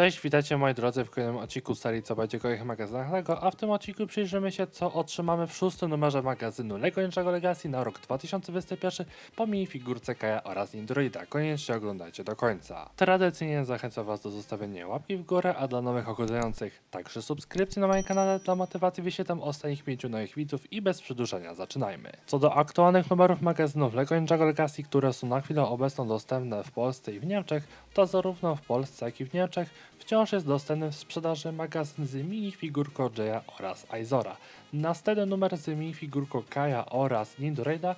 Cześć, witajcie moi drodzy w kolejnym odcinku serii Co będzie kolejnych magazynach LEGO, a w tym odcinku przyjrzymy się co otrzymamy w szóstym numerze magazynu LEGO Ninjago Legacy na rok 2021 po minifigurce Kaja oraz Nindroida. Koniecznie oglądajcie do końca. Tradycyjnie zachęcam Was do zostawienia łapki w górę, a dla nowych oglądających także subskrypcji na moim kanale dla motywacji wyświetlam ostatnich pięciu nowych widzów i bez przedłużania zaczynajmy. Co do aktualnych numerów magazynów LEGO Ninjago Legacy, które są na chwilę obecną dostępne w Polsce i w Niemczech, to zarówno w Polsce jak i w Niemczech wciąż jest dostępny w sprzedaży magazyn z minifigurką Jaya oraz Aizora. Następny numer z minifigurką Kaja oraz Nindorida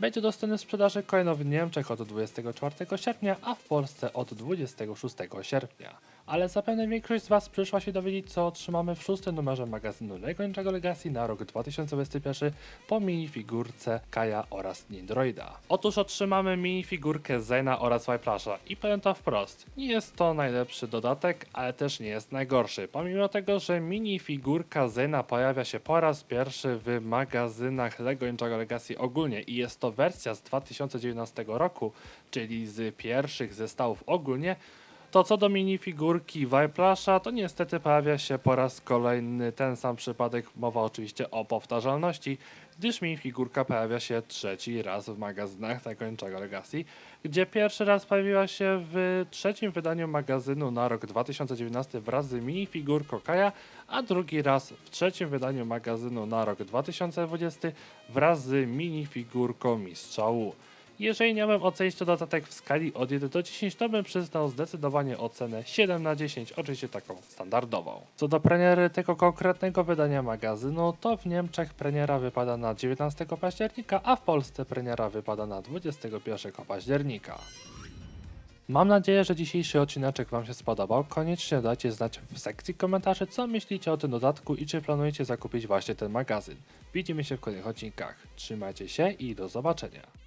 będzie dostępny w sprzedaży kolejno w Niemczech od 24 sierpnia, a w Polsce od 26 sierpnia. Ale zapewne większość z Was przyszła się dowiedzieć, co otrzymamy w szóstym numerze magazynu LEGO Ninjago Legacy na rok 2021 po minifigurce Kaja oraz Nindroida. Otóż otrzymamy minifigurkę Zena oraz Whiplasha i powiem to wprost, nie jest to najlepszy dodatek, ale też nie jest najgorszy. Pomimo tego, że minifigurka Zena pojawia się po raz pierwszy w magazynach LEGO Ninjago Legacy ogólnie i jest to wersja z 2019 roku, czyli z pierwszych zestawów ogólnie, to co do minifigurki Whiplasha, to niestety pojawia się po raz kolejny ten sam przypadek, mowa oczywiście o powtarzalności, gdyż minifigurka pojawia się trzeci raz w magazynach Ninjago Legacy, gdzie pierwszy raz pojawiła się w trzecim wydaniu magazynu na rok 2019 wraz z minifigurką Kaja, a drugi raz w trzecim wydaniu magazynu na rok 2020 wraz z minifigurką Mistrza Wu. Jeżeli miałem ocenić to dodatek w skali od 1 do 10, to bym przyznał zdecydowanie ocenę 7 na 10, oczywiście taką standardową. Co do premiery tego konkretnego wydania magazynu, to w Niemczech premiera wypada na 19 października, a w Polsce premiera wypada na 21 października. Mam nadzieję, że dzisiejszy odcineczek Wam się spodobał. Koniecznie dajcie znać w sekcji komentarzy, co myślicie o tym dodatku i czy planujecie zakupić właśnie ten magazyn. Widzimy się w kolejnych odcinkach. Trzymajcie się i do zobaczenia.